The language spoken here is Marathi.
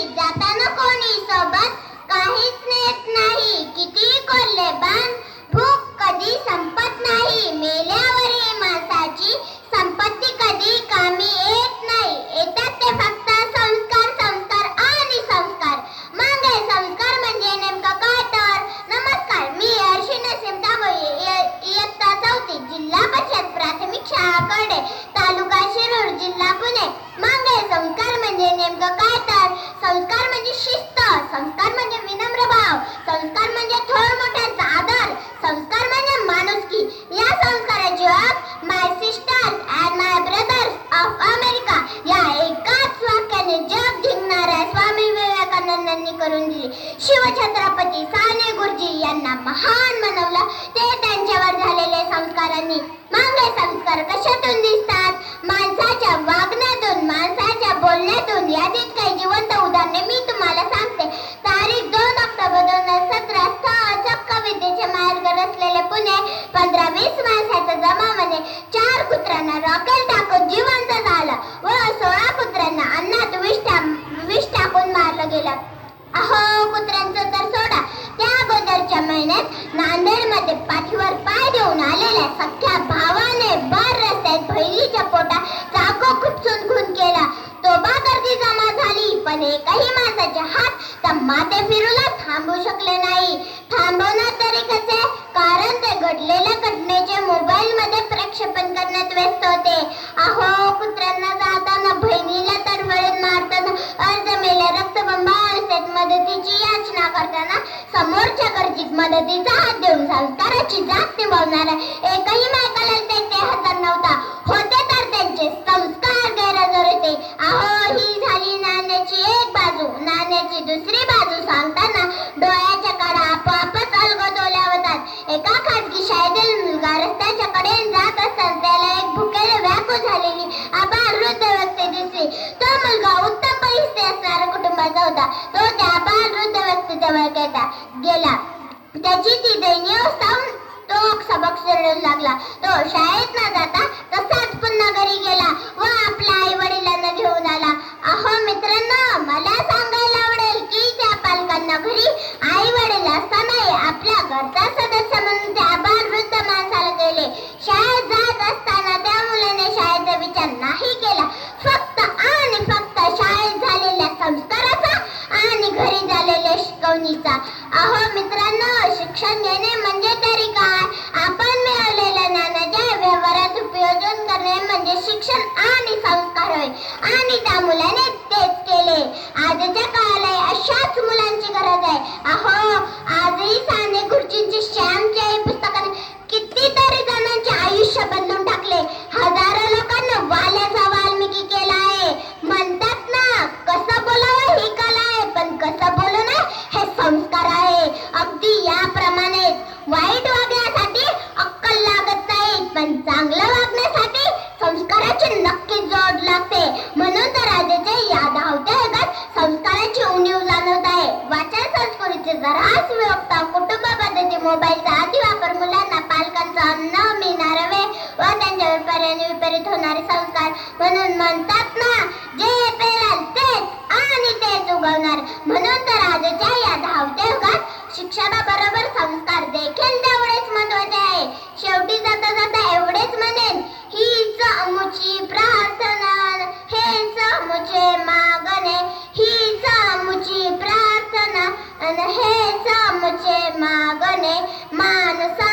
नाही जाताना कोणी सोबत काहीच नेत नाही. किती कोल्हे बांध भूक कधी संपत नाही. मेल्यावरही माणसाची संपत्ती कधी कामी येत नाही. येतात ते फक्त संस्कार संस्कार आणि संस्कार. मग हे संस्कार म्हणजे नेमकं काय तर? नमस्कार. मी अर्शी नसीम दाबोई इयत्ता चौथी जिल्हा परिषद प्राथमिक शाळाकडे तालुका शिरूर जिल्हा पुणे. मग हे संस्कार म्हणजे नेमकं काय तर? संस्कार म्हणजे विनम्र भाव संस्कार म्हणजे थोर मोठ्यांचा आदर संस्कार म्हणजे माणुसकी. या संस्काराची ओळख my sisters and my brothers of America या एकाच वाक्याने जग जिंकणाऱ्या स्वामी विवेकानंदांनी करून दिली. शिवछत्रपती साने गुरुजी यांना महान बनवलं ते त्यांच्यावर झालेले संस्कारांनी मग हे संस्कार कशातून दिसतात? माणसाच्या अगोदरच्या महिन्यात नांदेडमध्ये पाठीवर पाय देऊन आलेल्या सख्या भावाने भर रस्त्यात बहिणीच्या पोटात चाको खूप चुनखून केला. तोबा गर्दी जमा झाली पण एकही माणसाचे हात त्या माते फिरूला थांबू शकले नाही. थांबवणार तरी कसे? करताना समोरच्या गरजेत मदतीचा हात देऊन संस्काराची जात निभावणारा एकही मायकाला ते हातात नव्हता. होते तर त्यांचे संस्कार गैरहजर होते अहो ही झाली नाण्याची एक बाजू. नाण्याची दुसरी बाजू सांगताना डोळ्या जवळ गेला. गेला त्याची ती दयनीय अवस्था तो सबक सोडू लागला. तो शाळेत न जाता तसाच पुन्हा घरी गेला व आपल्या आई वडिलांना घेऊन आला. अहो मित्रांनो मला सांगायला आवडेल की त्या पालकांना घरी आई वडील असतानाही आपल्या घरचा अहो मित्रांनो शिक्षण घेणे म्हणजे तरी काय? आपण मिळवलेल्या ज्ञानाच्या व्यवहारात उपयोजन करणे म्हणजे शिक्षण आणि संस्कार होय. आणि त्या मुलाने तेच केले. आजच्या काळाला अशाच मुलांची गरज आहे. अहो पण चांगलं वागण्यासाठी संस्काराची नक्कीच जोड लागते. म्हणून तर आजच्या या धावत्या युगात संस्काराची उणीव जाणवत आहे. वाचन संस्कृतीचे जरास व्यवस्था कुटुंब पद्धती मोबाईलचा अतिवापर मुलांना पालकांचा न मिळणारा वेळ व त्यांच्या पर्याय विपरीत होणारे संस्कार म्हणून म्हणतात ना जे पेराल तेच आणि तेच उगवणार. म्हणून तर आजच्या या धावत्या युगात शिक्षणाबरोबर संस्कार देखील हे प्रार्थना मागणे माणसा